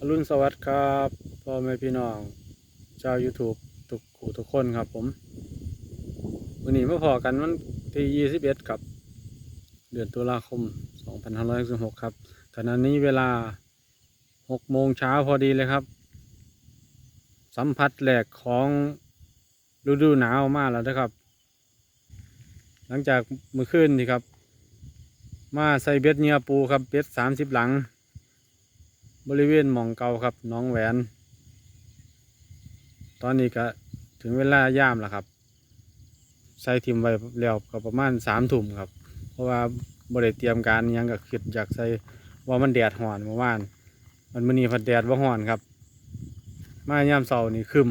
อรุณสวัสดิ์ครับพ่อแม่พี่น้อง ชาว YouTube ทุกคู่ทุกคนครับผมวันนี้มาพอกันวันที่ 21ครับ เดือนตุลาคม 2566 ครับขณะนี้เวลา 6 โมงเช้าพอดีเลยครับ สัมผัสแหลกของฤดูหนาวมากแล้วนะครับ หลังจากมือคืนนี่ครับ มาใส่เบ็ดเหงียปูครับเบ็ดสามสิบหลัง บริเวณหมองเก่าครับน้องแหวน ตอนนี้ก็ถึงเวลาย่ามแล้วครับ ใส่ทิมไว้แล้วก็ประมาณสามถุ่มครับ เพราะว่าบริเตรียมการยังก็คิดอยากใส่ว่ามันแดดห่อนเมื่อวาน มันมันนี้พัดแดดว่าห่อนครับ มาย่ามเสาร์นี่คึม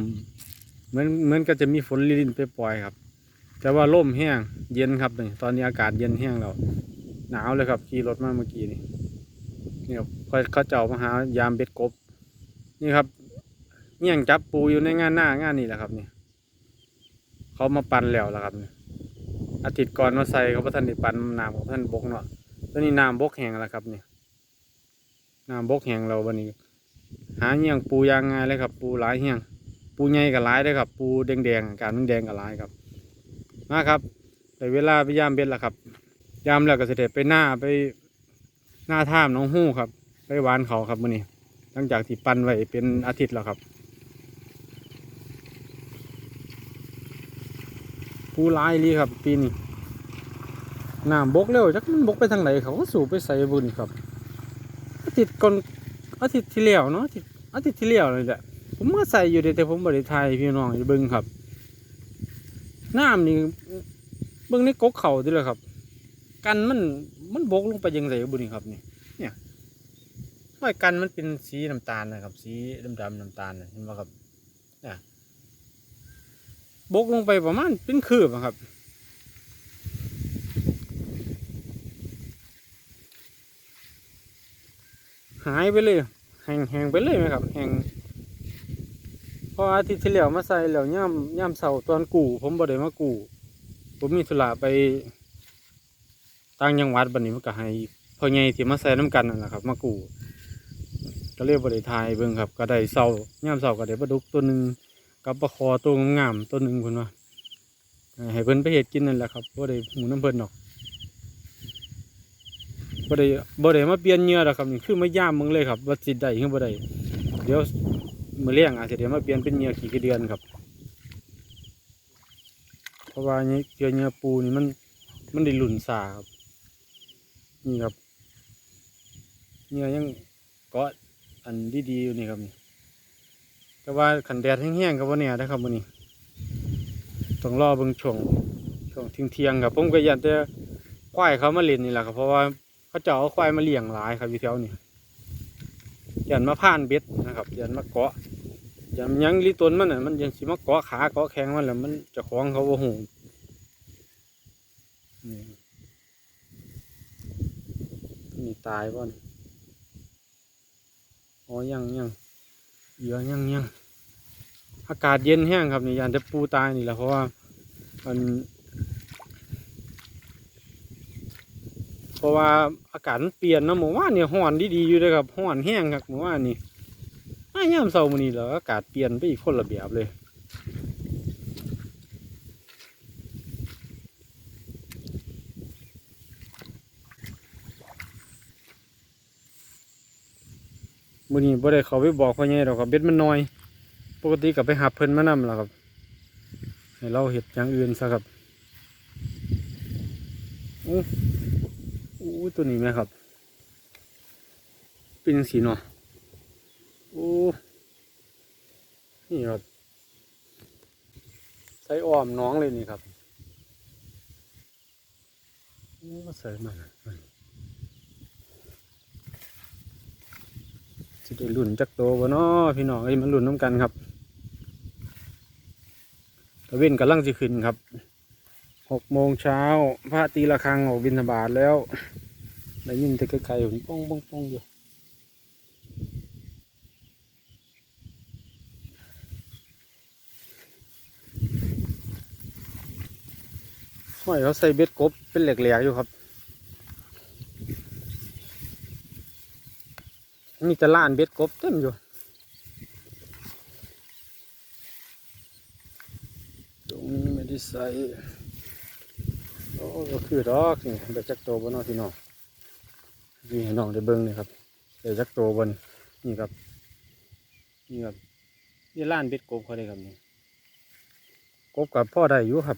เหมือนเหมือนก็จะมีฝนลินไปปล่อยครับ แต่ว่าร่มแห้งเย็นครับนี่ตอนนี้อากาศเย็นแห้งแล้วหนาวเลยครับขี่รถมาเมื่อกี้นี่ เขาเขาเจ้ามาหายามเบ็ดกบ นี่ครับเงี้ยงจับปูอยู่ในงานหน้างานนี่แหละครับเนี่ยเขามาปั่นแล้วแล้วครับนี่อาทิตย์ก่อนมาใส่เขาพระท่านได้ปั่นน้ำของท่านบกเนาะตอนนี้น้ำบกแห้งแล้วครับเนี่ยน้ำบกแห้งเราวันนี้ หาเงี้ยงปูยางไงเลยครับ ปูหลายเงี้ยงปูใหญ่กับหลายเลยครับ ปูแดงๆการมันแดงกับหลายครับมาครับได้เวลาไปยามเบ็ดแล้วครับ ยามแล้วก็เสด็จไปหน้าไป หน้าท่ามน้องหู้ครับไปหวานเขาครับมื้อนี้หลังจากที่ปั่นไว้เป็นอาทิตย์แล้วครับผู้ร้ายลีครับ ปีนี้น้ำบกเร็วจักมันบกไปทางไหนเขาก็สูบไปใส่บุญครับอาทิตย์ก่อนอาทิตย์ที่แล้วเนาะอาทิตย์อาทิตย์ที่แล้วเลยแหละผมก็ใส่อยู่เดะแต่ผมบริไทยพี่น้องอย่บิ่งครับน้ำนี่เบิ่งในกกเขาดิเลยครับ กันมัน มันบกลงไปยังไงบุนี่ครับนี่เนี่ยห้อยกันมันเป็นสีน้ำตาลนะครับ สีดำดำๆน้ำตาลเห็นไหมครับเนี่ยบกลงไปประมาณเป็นคืบครับหายไปเลยแห้งแห้งไปเลยไหมครับแห้งเพออาทิตย์ที่แล้วมาใส่แล้วย่ำย่ำเสาตอนกู่ ผมบ่ได้มากู่ ผมมีธุระไป ต่างจังหวัดบัดนี้มันก็ให้พ่อใหญ่ที่มาใส่น้ำกันนั่นแหละครับ มากูก็เรียกบริทายเบิ่งครับ ก็ได้เสาย่ำเสาก็ได้ปลาดุกตัวหนึ่งกับปลาคอตัวงามตัวหนึ่งคนว่าให้เพิ่นไปเห็ดกินนั่นแหละครับบ่ได้หมูน้ำเพิ่นหรอกบ่ได้บ่ได้มาเปลี่ยนเหงื่อดอกครับนี่คือมาย่ามมึงเลยครับว่าสิได้หรือบ่ได้เดี๋ยวมือเลี้ยงอาจจะเดี๋ยวมาเปลี่ยนเป็นเหงื่อขี้กระเดือนครับ เพราะว่านี่เกลือเหงื่อปูนี่มันมันได้หลุ่นสาครับ นี่ครับเหงื่อยังเกาะอันดีๆอยู่นี่ครับนี่แต่ว่าขันแดดแห้งๆกับว่าเนี่ยนะครับมื้อนี้ต้องรอเบิ่งช่วงช่วงเที่ยงครับผมก็ยันแต่ควายเขามาเล่นนี่แหละครับเพราะว่าเขาจะเอาควายมาเลี้ยงหลายครับอยู่แถวนี้ยันมาผ่านเบ็ดนะครับยันมาเกาะยันยังลีตนมันน่ะมันยังสิมาเกาะขาเกาะแข้งมันแหละมันจะคล้องเขาโอ้โห นี่ตายป่ะนี่อ๋อยังยังเหยื่อยังยังอากาศเย็นแห้งครับนี่ยันจะปูตายนี่แหละเพราะว่ามันเพราะว่าอากาศมันเปลี่ยนนะหมู่ว่านเนี่ยห้อนดีๆอยู่เลยครับห้อนแห้งครับหมู่ว่านนี่อ้ายามเช้ามื้อนี้แล้วอากาศเปลี่ยนไปอีกคนละแบบเลย มื้อนี้บ่ได้เขาไปบอกพ่อใหญ่ดอกครับเบ็ดมันน้อย ปกติก็ไปหับเพิ่นมานำล่ะครับ ให้เราเฮ็ดอย่างอื่นซะครับอู้อู้ตัวนี้ไหมครับ เป็นสีเนาะโอ้นี่ครับใส่อ้อมน้องเลยนี่ครับโอ้ใส่มา สิได้รุ่นจักโตวะเนาะพี่น้องเอ้มันรุ่นน้ำกันครับตะเว้นกำลังสิขึ้นครับหกโมงเช้าพระตีระฆังออกบิณฑบาตแล้วได้ยินแต่ไกลๆผมป้องป้องป้องอยู่ห้อยเขาใส่เบ็ดกบเป็นเหล็กๆอยู่ครับ มีแต่ล้านเบ็ดกบเต็มอยู่ตรงนี้ไม่ได้ใส่โอ้ก็คือดอกนี่เดี๋ยวจักโตบนนอพี่น้องนี่ให้น้องได้เบิ้งนี่ครับเดี๋ยวจักโตบนนี่ครับนี่ครับนี่ล้านเบ็ดกบเขาได้ครับนี่กบกับพ่อได้อยู่ครับ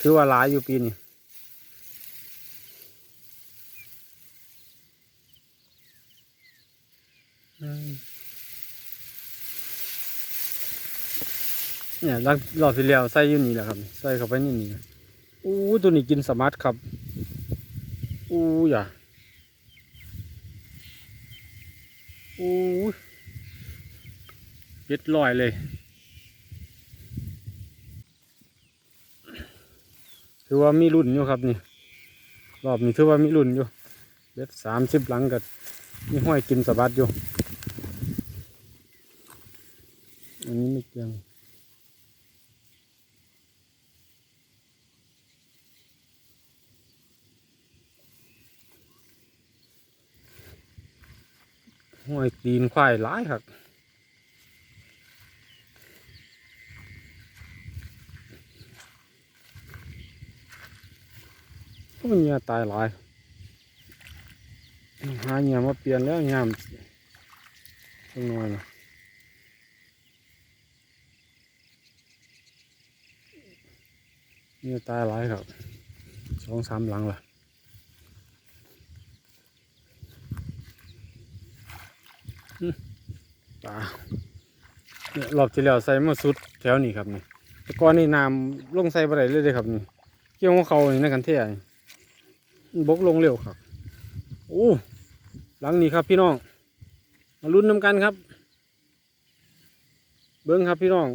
คือว่าหลายอยู่ปีนี้ เนี่ยรอบรอบที่แล้วใส่อยู่นี่แหละครับ ใส่เข้าไปนี่นี่อู้ตัวนี้กินสมาร์ทครับอู้อย่าอู้เป็ดลอยเลยถือว่ามีรุ่นอยู่ครับนี่รอบนี้ถือว่ามีรุ่นอยู่เบ็ดสามสิบหลังกับมีห้อยกินสะบัดอยู่อันนี้ไม่เกี่ยง ยตีนควายหลายครับโอ้ยเงียตายหลาย หาเงียมาเปลี่ยนแล้วยามจังหน่อยนะเงียตายหลายครับสองสามหลังละอืม ปลาเนี่ยรอบที่แล้วใส่มาสุดแถวนี้ครับนี่แต่ก่อนนี่น้ำลงใส่บ่ได้เลยเด้ครับนี่เกี่ยวของเขานี่ในกันเท่นี่มันบกลงเร็วครับโอ้หลังนี้ครับพี่น้อง มาลุ้นน้ำกันครับ เบิ้งครับพี่น้อง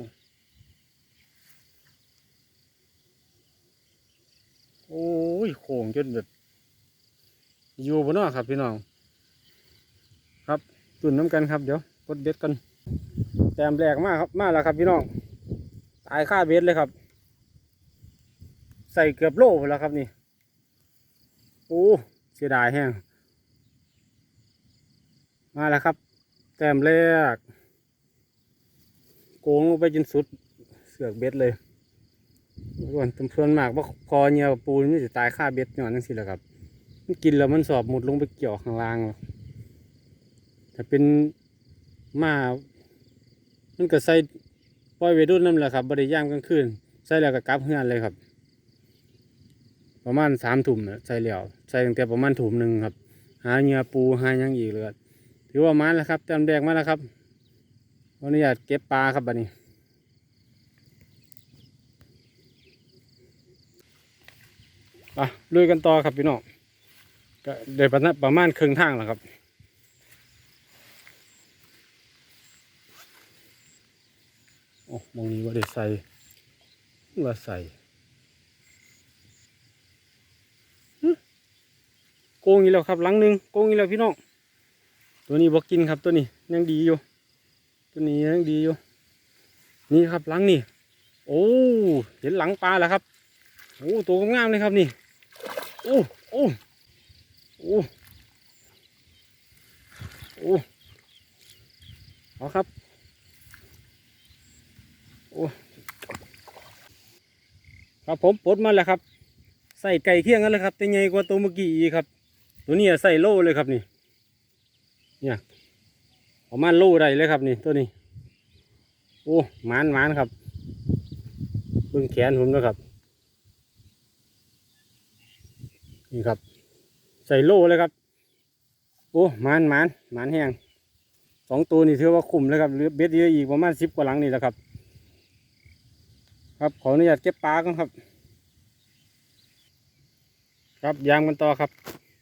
โอ้ยโค้งจนแบบอยู่บนนอครับพี่น้อง รับตุนน้ำกันครับเดี๋ยวกดเบ็ดกันแต้มแรกมากครับ มาแล้วครับพี่น้อง ตายค่าเบ็ดเลยครับ ใส่เกือบโลแล้วครับนี่ โอ้เสียดายแห้ง มาแล้วครับ แต้มแรก โกงลงไปจนสุด เสือกเบ็ดเลยส่วนตำเพื่อนมากว่าคอเนียปูนมันจะตายค่าเบ็ดย้อนนั่นสิแหละครับ มันกินแล้วมันสอบหมุดลงไปเกี่ยวข้างล่างหรอ กแต่เป็นมามันก็ใส่ปล่อยไว้ดุนนั่นแหละครับบริย่ามกลางคืนใส่แล้วก็กลับเฮือนเลยครับ ประมาณสามถุ่มนะใส่แล้วใส่ตั้งแต่ประมาณถุ่มหนึ่งครับ หาเงือปูหายังอีกเลยถือว่ามาแล้วครับเต็มแดงมาแล้วครับอนุญาตเก็บปลาครับบัดนี้อะลุยกันต่อครับพี่น้องก็เดี๋ยวประมาณประมาณครึ่งทางแล้วครับ อ้มองนี้ว่าได้ใส่ว่าใส่โกงอีกแล้วครับหลังหนึ่งโกงอีกแล้วพี่น้องตัวนี้บอกกินครับตัวนี้ยังดีอยู่ ตัวนี้ยังดีอยู่ นี่ครับหลังนี่โอ้เห็นหลังปลาแล้วครับโอ้ตัวงามๆเลยครับนี่โอ้โอ้โอ้โอ้เอาครับ ครับผมปลดมาแล้วครับ ใส่ไก่เคี่ยงกันเลยครับแต่ใหญ่กว่าตัวเมื่อกี้อีกครับ ตัวนี้ใส่โล่เลยครับนี่ เนี่ยประมาณโล่ได้เลยครับนี่ตัวนี้ โอ้หมานหมานครับเบิ่งแขนผมนะครับนี่ครับ ใส่โล่เลยครับ โอ้หมานหมานหมานแห้งสองตัวนี่ถือว่าคุ้มเลยครับเลือเบ็ดเยอะอีกประมาณสิบกว่าหลังนี่แหละครับ ครับขออนุญาตเก็บปลาก่อนครับ ครับยางกันต่อครับ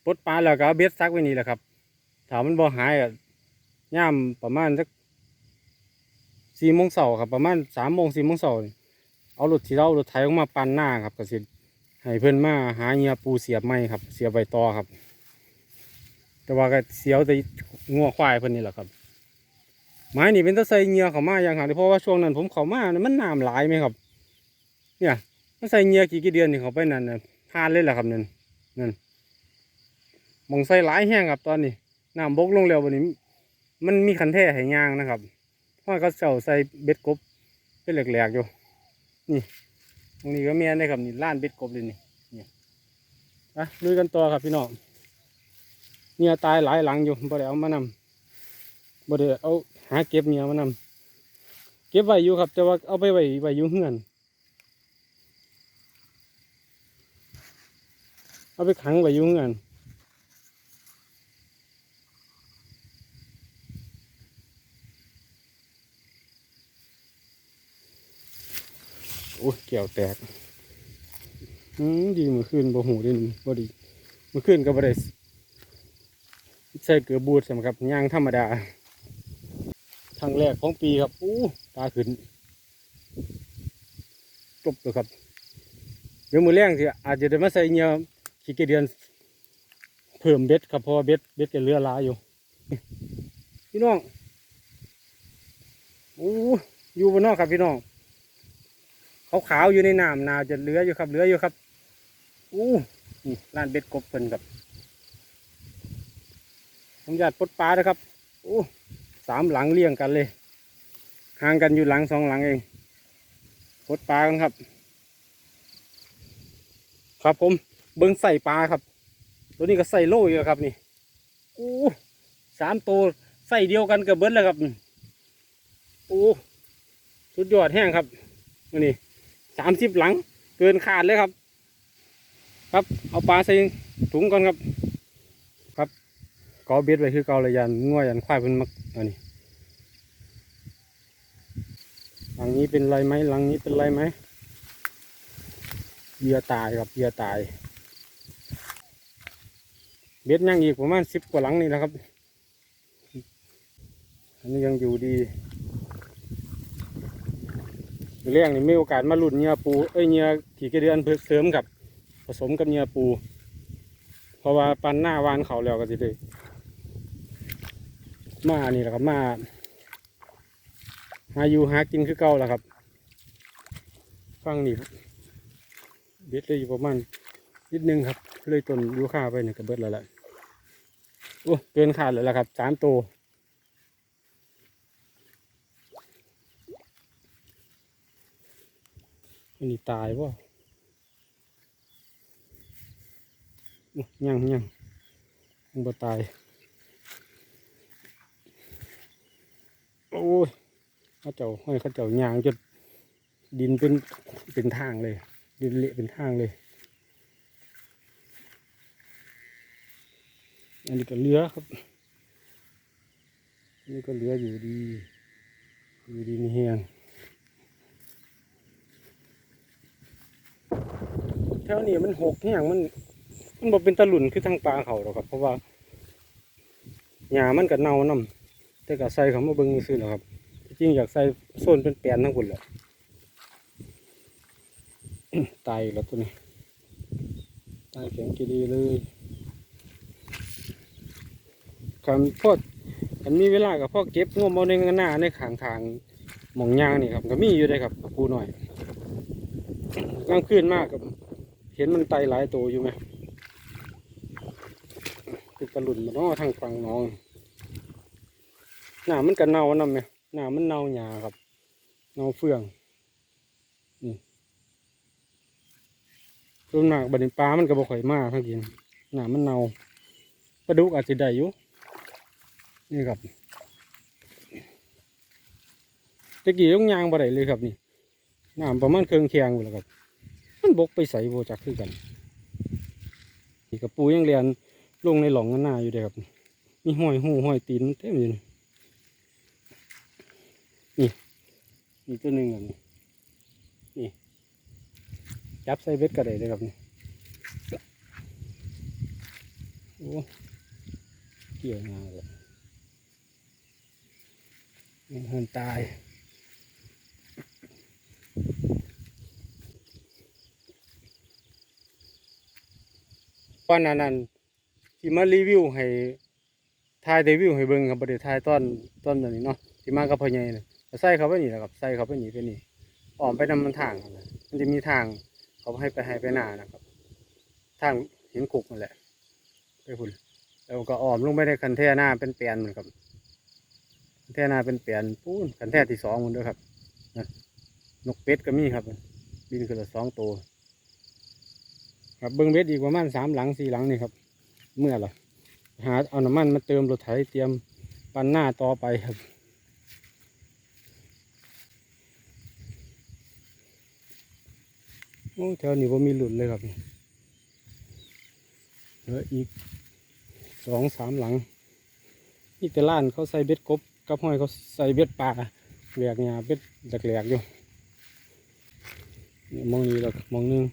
ปลดปลาแล้วก็เอาเบ็ดซักไว้นี่แหละครับถามมันบ่หายอะย่ามประมาณสักสี่โมงเสาร์ครับ ประมาณสามโมงสี่โมงเสาร์นี่เอารถที่เรารถไถออกมาปั่นหน้าครับก็สิให้เพื่อนมาหาเงียปูเสียบไม้ครับ เสียบใบตอครับ แต่ว่าก็เสียวแต่งัวควายเพื่อนนี่แหละครับไม้นี่เป็นตะไซเงียเขามาอย่างหาเพราะว่าช่วงนั้นผมเขามานะมันน้ำหลายไหมครับ เนี่ยมันใส่เงียกี่กี่เดือนนี่เขาไปนั่นน่ะพานเลยแหละครับนั่นนั่นมองใส่หลายแห้งครับตอนนี้น้ำบกลงแล้ววันนี้ มันมีคันแท่ห้ย่างนะครับเพราะก็เจ้าใส่เบ็ดกบเป็นแหลกๆอยู่นี่ตรงนี้ก็แม่นได้ครับนี่ล้านเบ็ดกบเลยนี่นี่ไปลุยกันต่อครับพี่น้องเนี่ยตายหลายหลังอยู่บ่ได้เอามานำบ่ได้เอาหาเก็บเนี่ยมานำเก็บไว้อยู่ครับ แต่ว่าเอาไปไว้ไว้อยู่เฮือน เอาไปขังไว้ยู่เฮือนโอ้ยแก้วแตกอืมดีเมื่อคืนบ่หูเด้นบ่ดีเมื่อคืนก็บ่ได้ใส่เกลือบูดสำครับย่างธรรมดาครั้งแรกของปีครับอู้ตาขึ้นจบเลยครับเดี๋ยวมือแรงสิอาจจะได้มาใส่เงื่อ ขี้เกียจเดือนเพิ่มเบ็ดครับพราะว่าเบ็ดเบ็ดจะเรือลาอยู่ พี่น้องโอ้อยู่บนนอกครับพี่น้องขาวๆอยู่ในน้ำนาจะเลืออยู่ครับเลืออยู่ครับอู้นี่ร้านเบ็ดกบเพิ่นครับผมอยากปลดปลานะครับอู้สามหลังเลี่ยงกันเลยห่างกันอยู่หลังสองหลังเองปลดปลากันครับ ครับผม เบิ้งใส่ปลาครับ ตัวนี้ก็ใส่โล่อยู่ครับนี่อู้สามตัวใส่เดียวกันกับเบิ้เลยครับอู้สุดยอดแห้งครับนี่สามสิบหลังเกินขาดเลยครับ ครับเอาปลาใส่ถุงก่อนครับ ครับกอเบ็ดไว้คือเกาเลยยันง่วยยันควายเป็นมักอันนี้หลังนี้เป็นไรไหมหลังนี้เป็นไรไหมเหยื่อตายครับเหยื่อตาย เบ็ดยังอีกประมาณสิบกว่าหลังนี่นะครับ อันนี้ยังอยู่ดีเรื่องนี้มีโอกาสมาหลุ่นเนื้อปู เอ้ยเนื้อขี่กระเดือนเพื่เสริมกับ ผสมกับเนื้อปู เพราะว่าปันหน้าวานเขาแล้วก็สิได้มานี่แหละครับมาหาอยู่หากินคือเก่าแล้วครับ ฟังนี่เบ็ดเลยอยู่ประมาณนิดนึงครับ เลยต้นยูค่าไปเนี่ยกระเบิดแล้วแหละ โอ้เกินขาดเลยละครับสามตัวอันนี้ตายป่ะยังยังมันบ่ตาย โอ้ยเขาเจ้าห้อยเขาเจ้ายางจนดินเป็นเป็นทางเลย ดินเละเป็นทางเลย อันนี้ก็เหลือครับอันนี้ก็เหลืออยู่ดีอยู่ดีมีเฮียงแถวนี้มันหกแห้งมัน มันบ่เป็นตะหลุนคือทางปลาเขาหรอกครับ เพราะว่าหญ้ามันก็เน่านํแต่ก็ใส่เขามาเบิ่งซื่อหล้วครับ จริงอยากใส่โซนเป็นแปลนทั้งหมดแหละตายแล้วตัวนี้ตายแข็งกีดีเลย คำพอดอันมีเวลากับพ่อเก็บงวมเอาในหน้าในขางทางๆหมองยางนี่ครับก็มีอยู่ได้ครับปูหน่อยกลางคืนมากครับ เห็นมันไตหลายตัวอยู่ไหมติดกระหลุนมาเนาะทางฝั่งน้องหน้ามันกันเน่านำไหมหน้ามันเน่าหยาครับเน่าเฟืองนี่ส่วนมากบัดนปลามันก็บ่ค่อยมากทั้งกินหน้ามันเน่าปลาดุกอาจจะได้อยู่ นี่ครับตะกี้ต้องยางบ่ได้เลยครับนี่น้ำประมาณเครื่องเคียงอยู่แล้วครับ มันบกไปใส่โบจักคือกัน นี่กระปูยังเรียนลงในหลองหน้าอยู่เด้ครับมีห้อยหูห้อยตีนเต็มอยู่นี่นี่ตัวหนึ่งแบบนี้นี่จับใส่เบ็ดก็ไดเลยครับนี่โอ้เกี่ยวงาเลย มันหันตายวันนั้นนั้นที่มารีวิวให้ถ่ายรีวิวให้เบิ่งครับบ่ได้ถ่ายตอนตอนนั้นนี้เนาะที่มากับพ่อใหญ่น่ะใส่เขาไปนี่แหละครับใส่เขาไปนี่ไปนี่อ้อมไปนำมันทางนั่นแหละมันจะมีทางเขาให้ไปให้ไปหน้านะครับ ทางหินคุกนั่นแหละไปพุ่นแล้วก็อ้อมลงไปในคันแท่หน้าเป็นแปลนเหมือนครับ แท่นาเป็นแปลนปูนคันแท่ที่สองมันด้วยครับนะนกเป็ดก็มีครับ บินขึ้นละสองตัวครับเบิ้งเบ็ดอีกประมาณสามหลังสี่หลังนี่ครับ เมื่อล่ะหาเอาน้ำมันมาเติมรถไถเตรียมปันหน้าต่อไปครับโอ้แถวนี้ว่ามีหลุดเลยครับเหลืออีกสองสามหลังนี่แต่ล้านเขาใส่เบ็ดกบ กับห้อยเขาใส่เบ็ดปลาแหลกเนี่ยเบ็ดแหลกๆอยู่นี่มองนี้แล้วมองนึง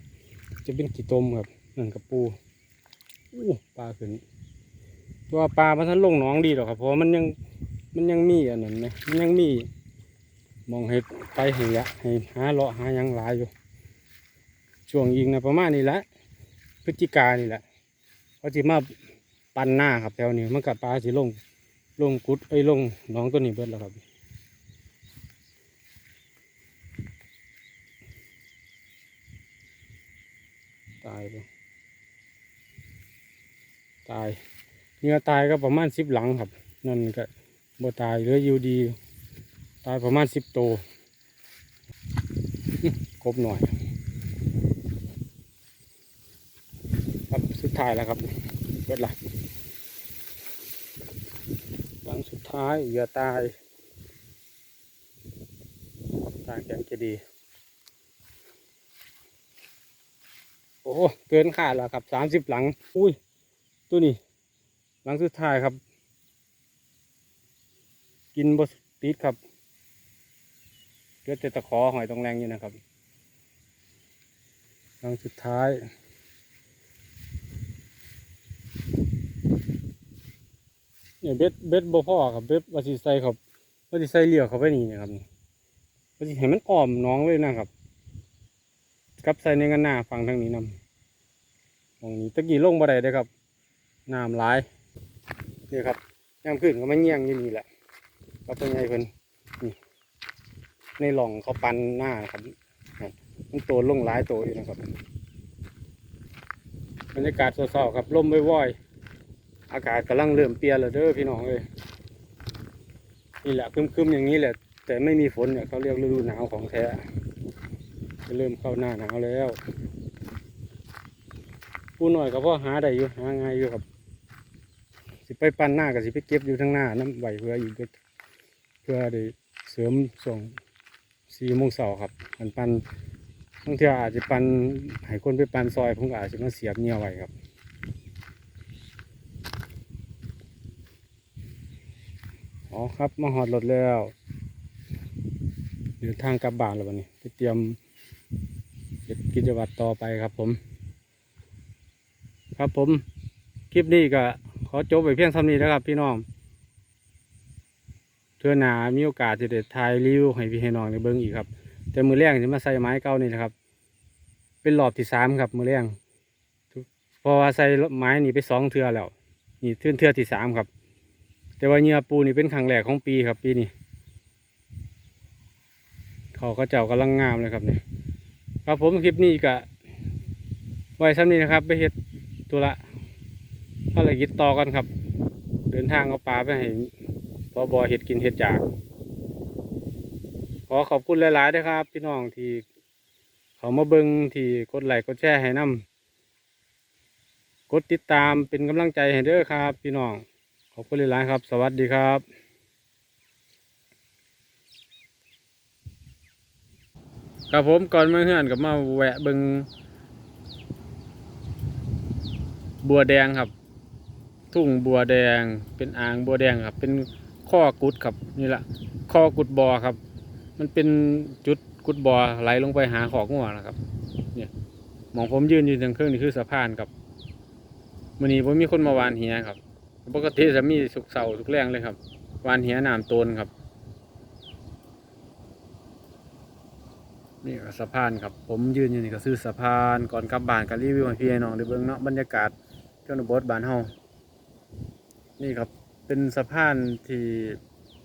จะเป็นกี่ตมครับนั่นกับปูอู้ปลาขึ้นตัวปลามันทันลงหนองดีหรอกครับเพราะมันยังมันยังมีอันนั้นไหมมันยังมีมองให้ไปให้ยะให้หาเลาะหายังหลายอยู่ ช่วงยิงนะประมาณนี้แหละพฤศจิกานี่แหละเขาจะมาปันหน้าครับแถวนี้มันกับปลาสิลง ลงกุดไอ้ลงน้องตัวนี้เบิดแล้วครับตายไปตายเนื้อตายก็ประมาณสิบหลังครับ นั่นก็บ่ตายเหลืออยู่ดี ตายประมาณสิบโตวกบหน่อย ครับสุดท้ายแล้วครับเบิดละหลังสุด ท้ายเหยื่อตายตายแกงเจดี โอ้เกินขาดแล้วครับสามสิบหลัง อุ้ย ตัวนี้ หลังสุดท้ายครับ กินบสติดครับเกิดแต่ตะขอหอยตรงแรงอยู่นะครับ หลังสุดท้าย เนี่ยเบ็ดเบ็ดบ่พอครับเบ็ดว่าสิใส่ครับว่าสิใส่เหลี่ยวเขาไปนี่นะครับนี่ว่าสิให้มันอ้อมน้องเลยนะครับกับใส่ในกันหน้าฝั่งทางนี้นำตรงนี้ตะกี้ลงบ่ได้เด้ครับน้ำหลายนี่ครับน้ำขึ้นก็มาเงี่ยงอยู่นี่แหละก็เป็นไงเพิ่นนี่ในหล่องเขาปันหน้านครับนั่นมันโตลงหลายโตอยู่นะครับบรรยากาศเศร้าๆครับลมว่อยๆ อากาศกำลังเริ่มเปลี่ยนแล้วเด้อพี่น้องเอ้ยนี่แหละคึมๆอย่างนี้แหละ แต่ไม่มีฝนเนี่ยเขาเรียกฤดูหนาวของแท้จะเริ่มเข้าหน้าหนาวแล้วปูหน่อยก็พอหาได้อยู่หาง่ายอยู่ครับ สิไปปั้นหน้ากับสิไปเก็บอยู่ทั้งหน้าน้ำไหวเพื่ออยู่ก็เพื่อได้เสริมส่งสี่โมงเสาร์ครับปันปันบางทีอาจจะปันให้คนไปปันซอยผมก็อาจจะมาเสียบเนี่ยไว้ครับ อ๋อครับ มาหอดรถแล้ว เดินทางกลับบ้านแล้ววันนี้ไปเตรียมเฮ็ดกิจวัตรต่อไปครับผม ครับผม คลิปนี้ก็ขอจบไปเพียงเท่านี้นะครับพี่น้องเทื่อหนามีโอกาสจะได้ถ่ายรีวิวให้พี่ให้น้องในเบิ้งอีกครับ แต่มือแรงจะมาใส่ไม้เก่านี่นะครับ เป็นรอบที่สามครับมือแรงพราะว่าใส่ไม้นี่ไปสองเทือแล้ว นี่เทื่อเทือที่สามครับ แต่ว่าเหยื่อปูนี่เป็นครั้งแรกของปีครับ ปีนี้เขาก็เจ้ากำลังงามเลยครับเนี่ยครับผมคลิปนี้ก็ไว้ซ้ำนี้นะครับ ไปเห็ดตัวละภารกิจต่อกันครับ เดินทางเอาปลาไปให้พอบอเห็ดกินเห็ดจาก ขอขอบคุณหลายๆด้วยครับ พี่น้องที่เขามาเบิงที่กดไลค์กดแชร์ให้นำกดติดตามเป็นกำลังใจให้เด้อครับ พี่น้อง อบคุณหลายครับ สวัสดีครับครับผมก่อนมาเฮือนกับมาแวะเบิงบัวแดงครับ ทุ่งบัวแดงเป็นอ่างบัวแดงครับ เป็นข้อกุดครับนี่แหละข้อกุดบอครับ มันเป็นจุดกุดบอไหลลงไปหาขอกงัวนะครับ เนี่ยมองผมยืนอยู่ทางเครื่องนี่คือสะพานครับมื่อนี้ผมมีคนมาวานเหียครับ ปกติจะมีสุกเสาร์ทุกแรงเลยครับวานเหียน้ำตนครับ นี่ก็สะพานครับ ผมยืนอยู่นี่ก็ซื้อสะพานก่อนกลับบ้านก็รีวิวให้พี่ให้น้องได้เบิ่งเนาะบรรยากาศชนบทบ้านเฮานี่ครับเป็นสะพานที่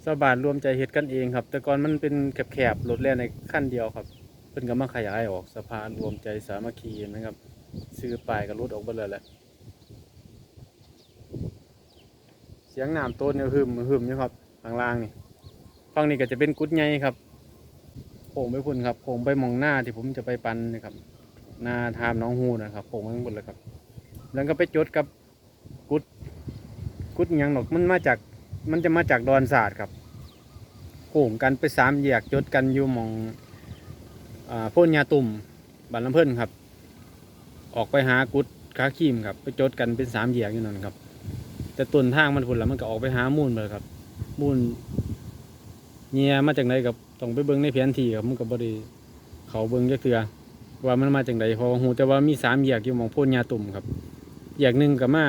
ชาวบ้านรวมใจเฮ็ดกันเองครับ แต่ก่อนมันเป็นแคบๆรถแล่นในขั้นเดียวครับเพิ่นก็มาขยายออกสะพานรวมใจสามัคคีนะครับซื้อป้ายก็รถออกเบิดแล้วแหละ สียงน้ำต้นเนี่ยหึมหึมอยู่ครับข้างล่างนี่ฝั่งนี้ก็จะเป็นกุดใหญ่ครับโผงไปพุ่นครับโผงไปมองหน้าที่ผมจะไปปันนะครับหน้าทามน้องฮูนะครับโผงไปข้างบนเลยครับ แล้วก็ไปจดกับกุดกุดยังหนอกมันมาจากมันจะมาจากดอนศาสตร์ครับโค้งกันไปสามแยกจดกันอยู่มองอ่าพ่นยาตุ่มบันลำเพิ่นครับ ออกไปหากุดค้าขีมครับ ไปจดกันเป็นสามแยกอยู่นั่นครับ แต่ต้นทางมันพุ่นล้วมันก็ออกไปหามูลเลยครับ มูลเงียมาจากไหนกับต้องไปเบิ้งในแผนที่ครับมันก็บ่ได้เขาเบิ้งจักเทือว่ามันมาจากไหนพอหูแต่ว่ามีสามแยกอยู่หมองพ่นยาตุ่มครับแยกหนึ่งก็มา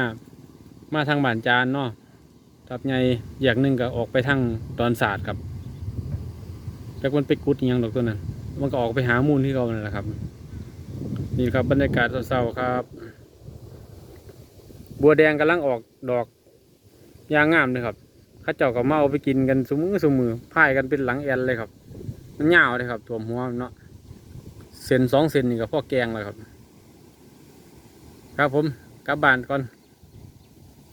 มาทางบ้านจานเนาะทับใหญ่แยกหนึ่งก็ออกไปทางดอนศาสตร์ครับจากมันไปกุดยังดอกตัวนั้น มันก็ออกไปหามูลที่เขานั่นแหละครับ นี่ครับบรรยากาศเศร้าๆครับ บัวแดงกำลังออกดอก ยางงามเลยครับเข้าเจ้าก็มาเอาไปกินกันสมือสมือพายกันเป็นหลังแอนเลยครับ มันยาวเลยครับถ่วหัวเนาะเซนสองเซนนี่ก็พ่อแกงเลยครับ ครับผมกลับบ้านก่อน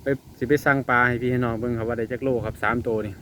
ไปสิไปสั่งปลาให้พี่ให้น้องเบิ่งครับว่าได้จักโลครับสามตัวนี่